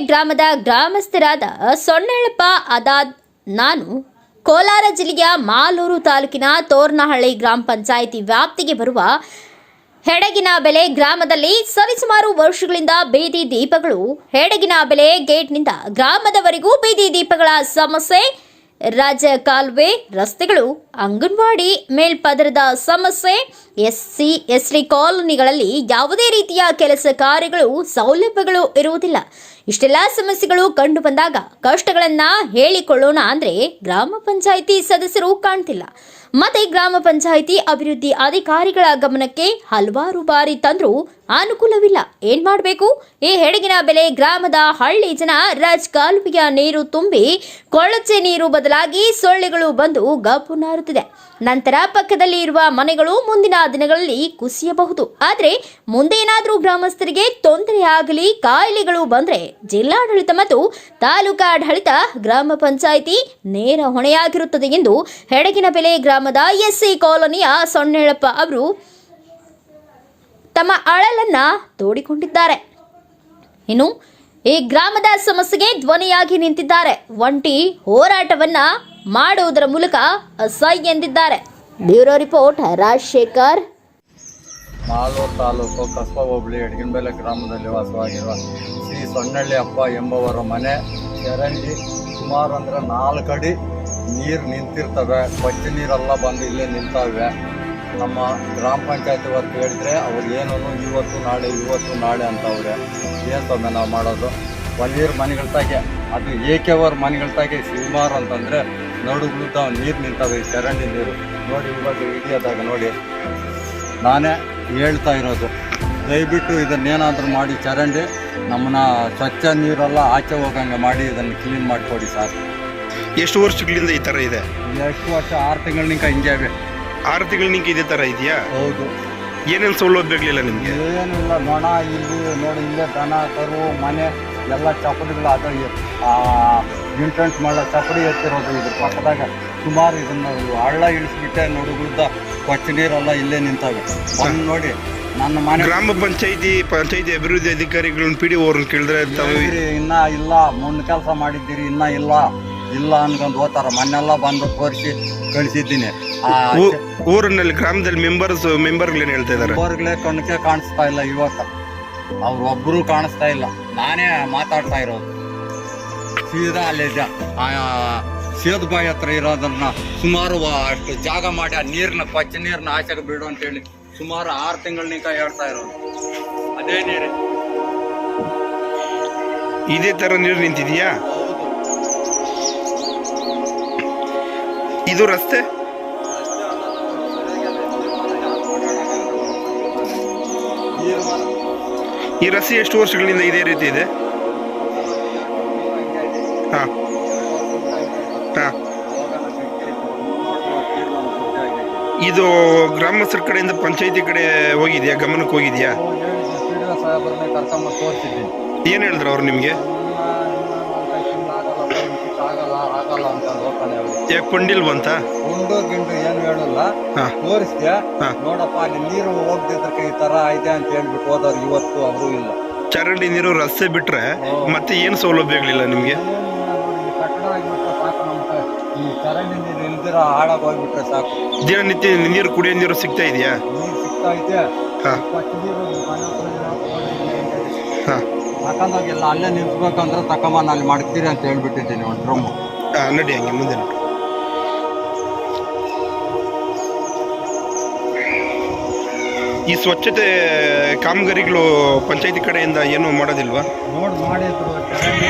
ಗ್ರಾಮದ ಗ್ರಾಮಸ್ಥರಾದ ಸೊನ್ನೆಳಪ್ಪ ಅದಾದ್. ನಾನು ಕೋಲಾರ ಜಿಲ್ಲೆಯ ಮಾಲೂರು ತಾಲೂಕಿನ ತೋರ್ನಹಳ್ಳಿ ಗ್ರಾಮ ಪಂಚಾಯಿತಿ ವ್ಯಾಪ್ತಿಗೆ ಬರುವ ಹೆಡಗಿನ ಬೆಲೆ ಗ್ರಾಮದಲ್ಲಿ ಸರಿಸುಮಾರು ವರ್ಷಗಳಿಂದ ಬೀದಿ ದೀಪಗಳು ಹೆಡಗಿನ ಬೆಲೆ ಗೇಟ್ನಿಂದ ಗ್ರಾಮದವರೆಗೂ ಬೀದಿ ದೀಪಗಳ ಸಮಸ್ಯೆ ರಾಜ ಕಾಲುವೆ ರಸ್ತೆಗಳು, ಅಂಗನವಾಡಿ ಮೇಲ್ಪದರದ ಸಮಸ್ಯೆ, ಎಸ್ಸಿ, ಎಸ್ಟಿ ಕಾಲೋನಿಗಳಲ್ಲಿ ಯಾವುದೇ ರೀತಿಯ ಕೆಲಸ ಕಾರ್ಯಗಳು, ಸೌಲಭ್ಯಗಳು ಇರುವುದಿಲ್ಲ. ಇಷ್ಟೆಲ್ಲ ಸಮಸ್ಯೆಗಳು ಕಂಡು ಬಂದಾಗ ಕಷ್ಟಗಳನ್ನು ಹೇಳಿಕೊಳ್ಳೋಣ ಅಂದ್ರೆ ಗ್ರಾಮ ಪಂಚಾಯಿತಿ ಸದಸ್ಯರು ಕಾಣ್ತಿಲ್ಲ. ಮತ್ತೆ ಗ್ರಾಮ ಪಂಚಾಯಿತಿ ಅಭಿವೃದ್ಧಿ ಅಧಿಕಾರಿಗಳ ಗಮನಕ್ಕೆ ಹಲವಾರು ಬಾರಿ ತಂದರೂ ಅನುಕೂಲವಿಲ್ಲ. ಏನ್ ಮಾಡಬೇಕು? ಈ ಹೆಡಗಿನ ಬೆಲೆ ಗ್ರಾಮದ ಹಳ್ಳಿ ಜನ ರಜ್ ಕಾಲುವೆಯ ನೀರು ತುಂಬಿ ಕೊಳಚೆ ನೀರು ಬದಲಾಗಿ ಸೊಳ್ಳೆಗಳು ಬಂದು ಗಬ್ಬು ನಾರುತ್ತಿದೆ. ನಂತರ ಪಕ್ಕದಲ್ಲಿ ಇರುವ ಮನೆಗಳು ಮುಂದಿನ ದಿನಗಳಲ್ಲಿ ಕುಸಿಯಬಹುದು. ಆದರೆ ಮುಂದೆ ಏನಾದರೂ ಗ್ರಾಮಸ್ಥರಿಗೆ ತೊಂದರೆ ಆಗಲಿ, ಕಾಯಿಲೆಗಳು ಬಂದರೆ ಜಿಲ್ಲಾಡಳಿತ ಮತ್ತು ತಾಲೂಕಾಡಳಿತ ಗ್ರಾಮ ಪಂಚಾಯಿತಿ ನೇರ ಹೊಣೆಯಾಗಿರುತ್ತದೆ ಎಂದು ಹೆಡಗಿನ ಬೆಲೆ ಗ್ರಾಮದ ಎಸ್ಸಿ ಕಾಲೋನಿಯ ಸೊಣ್ಣೇಳಪ್ಪ ಅವರು ತಮ್ಮ ಅಳಲನ್ನ ತೋಡಿಕೊಂಡಿದ್ದಾರೆ. ಇನ್ನು ಈ ಗ್ರಾಮದ ಸಮಸ್ಯೆಗೆ ಧ್ವನಿಯಾಗಿ ನಿಂತಿದ್ದಾರೆ. ಒಂಟಿ ಹೋರಾಟವನ್ನ ಮಾಡುವುದರ ಮೂಲಕ ಅಸಹ್ಯ ಎಂದಿದ್ದಾರೆ. Bureau report, Rajashekar. Malur taluk Kasba hobli Edaginabele ಗ್ರಾಮದಲ್ಲಿ ವಾಸವಾಗಿರುವ ಶ್ರೀ ಸೊನ್ನಳ್ಳಿ ಅಪ್ಪ ಎಂಬುವರ ಮನೆ ಚರಂಡಿ ಸುಮಾರು ಅಂದರೆ ನಾಲ್ಕು ಅಡಿ ನೀರು ನಿಂತಿರ್ತವೆ. ಬಚ್ಚ ನೀರೆಲ್ಲ ಬಂದು ಇಲ್ಲೇ ನಿಂತಾವೆ. ನಮ್ಮ ಗ್ರಾಮ ಪಂಚಾಯತಿ ವರ್ಕ್ ಹೇಳಿದ್ರೆ ಅವ್ರು ಏನೂ ಇವತ್ತು ನಾಳೆ ಇವತ್ತು ನಾಳೆ ಅಂತವ್ರೆ ಏನು ತೊಂದರೆ ನಾವು ಮಾಡೋದು? ಒಳ್ಳೆಯರು ಮನೆಗಳ ತಾಗೆ, ಅದು ಏಕೆವರು ಮನೆಗಳ ತಾಗೆ ಸುಮಾರು ಅಂತಂದರೆ ನಡುಗುಳುತ್ತ ನೀರು ನಿಂತಾವೆ ಈ ಚರಂಡಿ ನೀರು. ನೋಡಿ ಇವಾಗ ಹಿಡಿಯೋದಾಗ ನೋಡಿ. ನಾನೇ ಹೇಳ್ತಾ ಇರೋದು. ದಯವಿಟ್ಟು ಇದನ್ನೇನಾದರೂ ಮಾಡಿ ಚರಂಡಿ ನಮ್ಮನ್ನ ಸ್ವಚ್ಛ ನೀರೆಲ್ಲ ಆಚೆ ಹೋಗಂಗೆ ಮಾಡಿ ಇದನ್ನು ಕ್ಲೀನ್ ಮಾಡಿಕೊಡಿ ಸರ್ ಎಷ್ಟು ವರ್ಷಗಳಿಂದ ಈ ಥರ ಇದೆ? ಎಷ್ಟು ವರ್ಷ ಆರು ತಿಂಗಳಿನಿಂದ ಹಿಂಗೆ ಆರು ತಿಂಗಳಿನಿಂದ ಇದೇ ಥರ ಇದೆಯಾ? ಹೌದು. ಏನೇನು ಸೌಲಭ್ಯಗಳಿಲ್ಲ ನಿಮಗೆ? ಏನಿಲ್ಲ ನೊಣ ಇಲ್ಲಿ ನೋಡಿ ಇಲ್ಲೇ ದನ ಕರು ಮನೆ. ಎಲ್ಲ ಚಪ್ಪಡಿಗಳು ಅದು ಇಂಟ್ರೆಂಟ್ ಮಾಡೋ ಚಪ್ಪಡಿ ಎತ್ತಿರೋದು ಇದ್ರ ಪಕ್ಕದಾಗ ಸುಮಾರು ಇದನ್ನ ಹಳ್ಳ ಇಳಿಸ್ಬಿಟ್ಟೆ ನೋಡುಗುಳ್ದ ಕೊಚ್ಚ ನೀರೆಲ್ಲ ಇಲ್ಲೇ ನಿಂತಾವೆ. ಬಂದು ನೋಡಿ ನನ್ನ ಮನೆ ಗ್ರಾಮ ಪಂಚಾಯಿತಿ ಪಂಚಾಯತಿ ಅಭಿವೃದ್ಧಿ ಅಧಿಕಾರಿಗಳನ್ನ ಪಿ ಡಿ ಅವ್ರನ್ನ ಕೇಳಿದ್ರೆ ತಾವು ಇನ್ನ ಇಲ್ಲ ಮುನ್ನ ಕೆಲಸ ಮಾಡಿದ್ದೀರಿ ಇನ್ನ ಇಲ್ಲ. ಇಲ್ಲ ಅನ್ಕೊಂಡು ಹೋಗ್ತಾರ. ಮನೆಲ್ಲ ಬಂದು ತೋರಿಸಿ ಕಳಿಸಿದ್ದೀನಿ. ಊರಿನಲ್ಲಿ ಗ್ರಾಮದಲ್ಲಿ ಮೆಂಬರ್ಸ್ ಮೆಂಬರ್ಗಳೇನು ಹೇಳ್ತಾ ಇದ್ದಾರೆ ಮೆಂಬರ್ಗಳೇ ಕಣ್ಕೆ ಕಾಣಿಸ್ತಾ ಇಲ್ಲ ಇವತ್ತ ಅವ್ರು ಒಬ್ರು ಕಾಣಿಸ್ತಾ ಇಲ್ಲ. ನಾನೇ ಮಾತಾಡ್ತಾ ಇರೋದು. ಸೀದಾ ಅಲ್ಲಿ ಸೇದ್ ಬಾಯಿ ಹತ್ರ ಇರೋದನ್ನ ಸುಮಾರು ಅಷ್ಟು ಜಾಗ ಮಾಡಿ ಆ ನೀರನ್ನ ಪಚ್ಚ ನೀರನ್ನ ಆಚೆಗೆ ಬಿಡು ಅಂತೇಳಿ ಸುಮಾರು ಆರು ತಿಂಗಳಿನಿಂದ ಹೇಳ್ತಾ ಇರೋದು. ಅದೇ ನೀರು. ಇದೇ ತರ ನೀರು ನಿಂತಿದೆಯಾ? ಇದು ರಸ್ತೆ? ನೀರು ಈ ರಸ್ತೆ ಎಷ್ಟು ವರ್ಷಗಳಿಂದ ಇದೇ ರೀತಿ ಇದೆ? ಹಾಂ. ಹಾಂ. ಇದು ಗ್ರಾಮಸ್ಥರ ಕಡೆಯಿಂದ ಪಂಚಾಯಿತಿ ಕಡೆ ಹೋಗಿದ್ಯಾ? ಗಮನಕ್ಕೆ ಹೋಗಿದ್ಯಾ? ಏನು ಹೇಳಿದ್ರು ಅವ್ರು ನಿಮಗೆ? ಆಗಲ್ಲ ಅಂತ ಯಾಕೆ ಕೊಂಡಿಲ್ ಬಂತ ಉಂಡು ಗಿಂಡು ಏನು ಹೇಳಲ್ಲ. ತೋರಿಸ್ತೀಯ? ತೋರಿಸ್ದೆ ಹಾ. ನೋಡಪ್ಪ ಅಲ್ಲಿ ನೀರು ಹೋಗ್ದಿದ್ದಕ್ಕೆ ಈ ತರ ಐತೆ ಅಂತ ಹೇಳ್ಬಿಟ್ಟು ಹೋದವ್ರು ಇವತ್ತು ಅವರು ಇಲ್ಲ. ಚರಂಡಿ ನೀರು ರಸ್ತೆ ಬಿಟ್ರೆ ಮತ್ತೆ ಏನು ಸೌಲಭ್ಯಗಳಿಲ್ಲ ನಿಮಗೆ? ಈ ಕಟ್ಟಡ ಆಗ್ಬಿಟ್ರೆ ಸಾಕು ನಮ್ಗೆ. ಈ ಚರಂಡಿ ನೀರು ಇಲ್ದಿರ ಹಾಳಾಗಿ ಹೋಗ್ಬಿಟ್ರೆ ಸಾಕು. ದಿನನಿತ್ಯ ನೀರು ಕುಡಿಯೋ ನೀರು ಸಿಗ್ತಾ ಇದೆಯಾ? ನೀರು ಸಿಗ್ತಾ ಐತೆ ಹಾ. ಕೊಚ್ಚ ನೀರು ಮನೆ ಹತ್ರ ಇರೋ. ಹಾಂ. ತಕೊಂಡೋಗಿಲ್ಲ ಅಲ್ಲೇ ನಿಲ್ಸ್ಬೇಕಂದ್ರೆ ತಕೊಂಬ ಅಲ್ಲಿ ಮಾಡ್ತೀರಿ ಅಂತ ಹೇಳ್ಬಿಟ್ಟಿದ್ದೀನಿ ಒಂದು ರೂಮ್ ನಡಿ ಮುಂದೆ. ಈ ಸ್ವಚ್ಛತೆ ಕಾಮಗಾರಿಗಳು ಪಂಚಾಯತಿ ಕಡೆಯಿಂದ ಏನು ಮಾಡೋದಿಲ್ವಾ ನೋಡಿ ಚರಂಡಿ